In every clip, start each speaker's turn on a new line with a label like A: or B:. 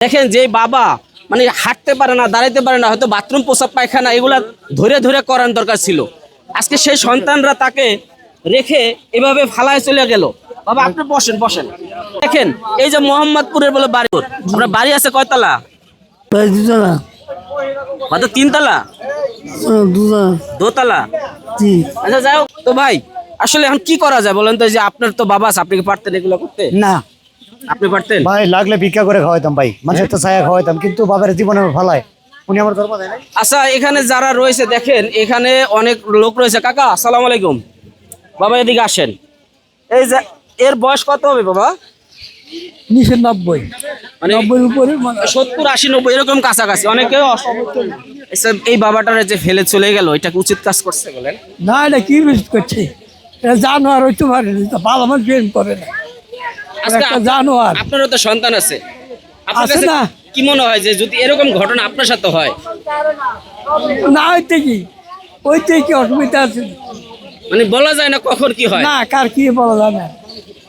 A: দেখেন যে বাবা মানে হাঁটতে পারে না দাঁড়াইতে পারে না হয়তো বাথরুম প্রসাব পায়খানা এগুলা ধরে ধরে করার দরকার ছিল। আজকে সেই সন্তানরা তাকে রেখে এভাবে ফালায় চলে গেল। বাবা আপনি বসেন বসেন। দেখেন এই যে মোহাম্মদপুরের বলে বাড়ি আপনার বাড়ি আছে কয়তলা?
B: দুতলা।
A: হয়তো তিনতলা?
B: হ্যাঁ, দুতলা।
A: দোতলা? আচ্ছা যাই হোক। তো ভাই আসলে এখন কি করা যায় বলেন তো যে আপনার তো বাবা আছে আপনি কি পারতেন এগুলো করতে?
B: না।
A: আপনি পারতেন?
C: ভাই লাগলে ভিক্ষা করে খাওয়াইতাম ভাই। মানুষের তো ছায়া খাওয়াইতাম কিন্তু বাবার জীবনে ফালায়। উনি আমার ধর্ম দেয়
A: আচ্ছা এখানে যারা রয়েছে দেখেন এখানে অনেক লোক রয়েছে। কাকা আসসালামু আলাইকুম। বাবা এদিকে আসেন। এই যে এর বয়স কত হবে বাবা?
B: নিচে নব্বই
A: মানে
B: নব্বই উপরে মানে
A: সত্তর আশি নব্বই এরকম কাছাকাছি। অনেকে আচ্ছা, এই বাবাটারে যে ফেলে চলে গেল উচিত কাজ করছে বলেন।
B: না এটা কি বিশ করছে? এটা জানোয়ার হইতে পারে না আমার করে না। একটা জানোয়ার।
A: আপনারও তো সন্তান আছে।
B: আছে না।
A: কি মনে হয় যে যদি এরকম ঘটনা আপনার সাথে হয়?
B: না হইতে কি? ওইতে কি অসুবিধা আছে?
A: মানে বলা যায় না কখন কি হয়।
B: না কার কি বলা যায় না।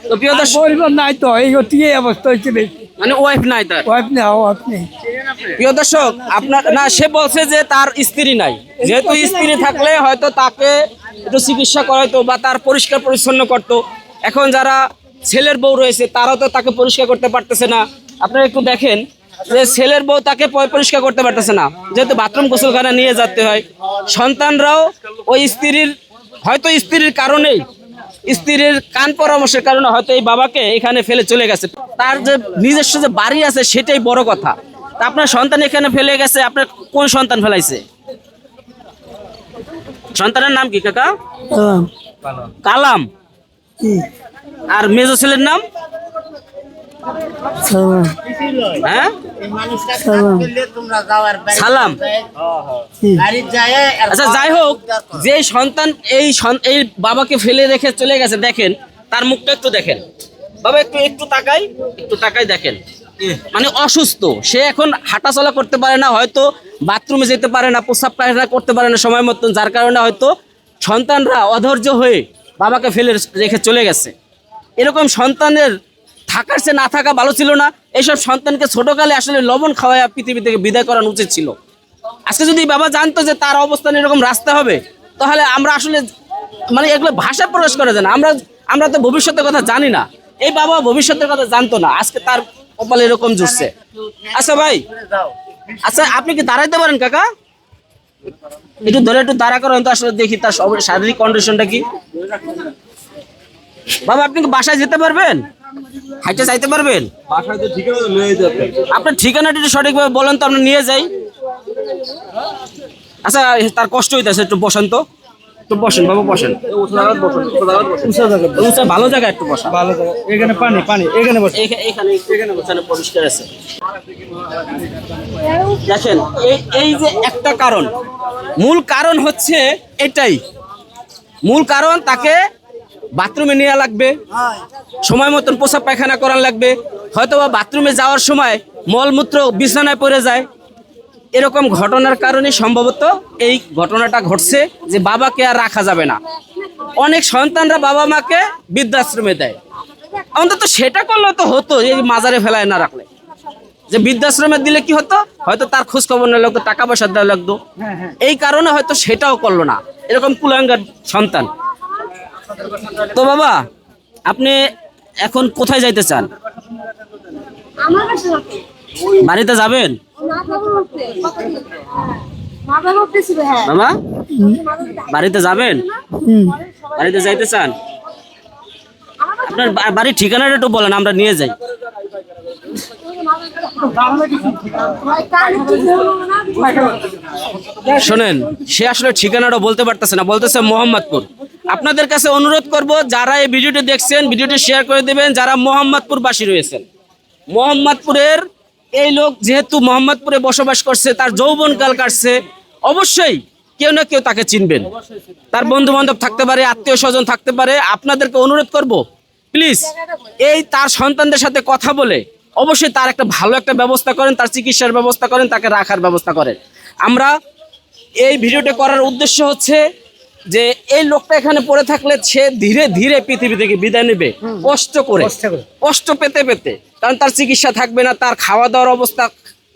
A: তো প্রিয় দর্শক
B: পরিবার নাই তো এই গতিকে অবস্থা হয়েছে বেশি।
A: মানে ওয়াইফ নাই তার।
B: ওয়াইফ নেই ওয়াইফ নেই।
A: প্রিয় দর্শক আপনার না সে বলছে যে তার স্ত্রী নাই। যেহেতু স্ত্রী থাকলে হয়তো তাকে একটু চিকিৎসা করাইতো বা তার পরিষ্কার পরিচ্ছন্ন করতো। এখন যারা ছেলের বউ রয়েছে তারাও তো তাকে পরিষ্কার করতে পারতেছে না। আপনারা একটু দেখেন যে ছেলের বউ তাকে পরিষ্কার করতে পারতেছে না। যেহেতু বাথরুম গোসলখানা নিয়ে যেতে হয় সন্তানরাও ওই স্ত্রীর হয়তো স্ত্রীর কারণেই স্ত্রীর কান পরামর্শের কারণে হয়তো এই বাবাকে এখানে ফেলে চলে গেছে। তার যে নিজস্ব যে বাড়ি আছে সেটাই বড় কথা। তা আপনার সন্তান এখানে ফেলে গেছে আপনার কোন সন্তান ফেলাইছে? সন্তানের নাম কি কাকা? কালাম। আর মেজো ছেলের নাম? হ্যাঁ?
B: সালাম।
A: আচ্ছা যাই হোক যে সন্তান এই এই বাবাকে ফেলে রেখে চলে গেছে দেখেন তার মুখটা একটু দেখেন। বাবা একটু একটু তাকাই একটু তাকাই দেখেন। মানে অসুস্থ সে এখন হাঁটাচলা করতে পারে না হয়তো বাথরুমে যেতে পারে না প্রস্রাব পায়খানা করতে পারে না সময় মতন যার কারণে হয়তো সন্তানরা অধৈর্য হয়ে বাবাকে ফেলে রেখে চলে গেছে। এরকম সন্তানের থাকার সে না থাকা ভালো ছিল না। এইসব সন্তানকে ছোটকালে আসলে লবণ খাওয়ায় পৃথিবী থেকে বিদায় করানো উচিত ছিল। আজকে যদি বাবা জানতো যে তার অবস্থান এরকম রাস্তা হবে, তাহলে আমরা আসলে মানে এগুলো ভাষা প্রকাশ করা না আমরা আমরা তো ভবিষ্যতের কথা জানি না। এই বাবা ভবিষ্যতের কথা জানতো না। আজকে তার কপালে এরকম জুড়ছে। আচ্ছা ভাই আচ্ছা আপনি কি দাঁড়াইতে পারেন কাকা? একটু ধরে একটু দাঁড়া করেন তো, আসলে দেখি তার শারীরিক কন্ডিশনটা কি। বাবা আপনি কি বাসায় যেতে পারবেন? হাইটে যাইতে পারবেন? আপনার ঠিকানাটা একটু সঠিকভাবে বলেন তো আমরা নিয়ে যাই। আচ্ছা তার কষ্ট হইতেছে একটু বসেন তো। একটু বসেন বাবা বসেন। উঁচা ভালো জায়গা একটু বসা।
C: ভালো এখানে পানি পানি এখানে
A: এখানে বসানো পরিষ্কার আছে। দেখেন এই এই যে একটা কারণ। মূল কারণ হচ্ছে এটাই। মূল কারণ তাকে বাথরুমে নেওয়া লাগবে। সময় মতন পোশাক পায়খানা করার লাগবে। হয়তো বা বাথরুমে যাওয়ার সময় মলমূত্র বিছানায় পড়ে যায়। এরকম ঘটনার কারণে সম্ভবত এই ঘটনাটা ঘটছে যে বাবাকে আর রাখা যাবে না। অনেক সন্তানরা বাবা মাকে বৃদ্ধাশ্রমে দেয়। অন্তত সেটা করলে তো হতো এই মাজারে ফেলায় না রাখলে। যে বৃদ্ধাশ্রমে দিলে কি হতো? হয়তো তার খোঁজ খবর নেওয়া লাগতো টাকা পয়সা দেওয়া লাগতো। এই কারণে হয়তো সেটাও করল না। এরকম কুলাঙ্গার সন্তান। তো বাবা আপনি এখন কোথায় যাইতে চান? বাড়িতে যাবেন?
D: হ্যাঁ।
A: বাবা বাড়িতে যাবেন? বাড়িতে যাইতে চান? আপনার বাড়ির ঠিকানাটা একটু বলেন আমরা নিয়ে যাই। শোনেন, সে আসলে ঠিকানাটা বলতে পারতেছে না, বলতেছে মোহাম্মদপুর। আপনাদের কাছে অনুরোধ করব, যারা এই ভিডিওটি দেখছেন, ভিডিওটি শেয়ার করে দেবেন, যারা মোহাম্মদপুর বাসী রয়েছেন। মোহাম্মদপুরের এই লোক যেহেতু মোহাম্মদপুরে বসবাস করছে, তার যৌবন যৌবনকাল কাটছে, অবশ্যই কেউ না কেউ তাকে চিনবেন। তার বন্ধু বান্ধব থাকতে পারে, আত্মীয় স্বজন থাকতে পারে, আপনাদেরকে অনুরোধ করব প্লিজ এই তার সন্তানদের সাথে কথা বলে অবশ্যই তার একটা ভালো একটা ব্যবস্থা করেন তার চিকিৎসার ব্যবস্থা করেন তাকে রাখার ব্যবস্থা করেন। আমরা এই ভিডিওটা করার উদ্দেশ্য হচ্ছে যে এই লোকটা এখানে পড়ে থাকলে সে ধীরে ধীরে পৃথিবী থেকে বিদায় নেবে
C: কষ্ট করে।
A: কষ্ট পেতে পেতে। কারণ তার চিকিৎসা থাকবে না তার খাওয়া দাওয়ার অবস্থা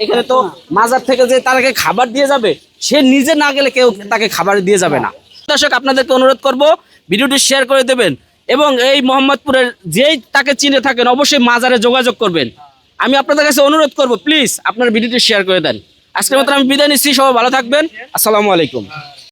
A: এখানে তো মাজার থেকে যে তাকে খাবার দিয়ে যাবে সে নিজে না গেলে কেউ তাকে খাবার দিয়ে যাবে না। দর্শক আপনাদেরকে অনুরোধ করব ভিডিওটি শেয়ার করে দেবেন। এবং এই মোহাম্মদপুরের যেই তাকে চিনে থাকেন, অবশ্যই মাজারে যোগাযোগ করবেন। আমি আপনাদের কাছে অনুরোধ করব প্লিজ আপনার ভিডিওটি শেয়ার করে দেন। আজকের মতো আমি বিদায় নিচ্ছি, সবাই ভালো থাকবেন। আসসালামু আলাইকুম।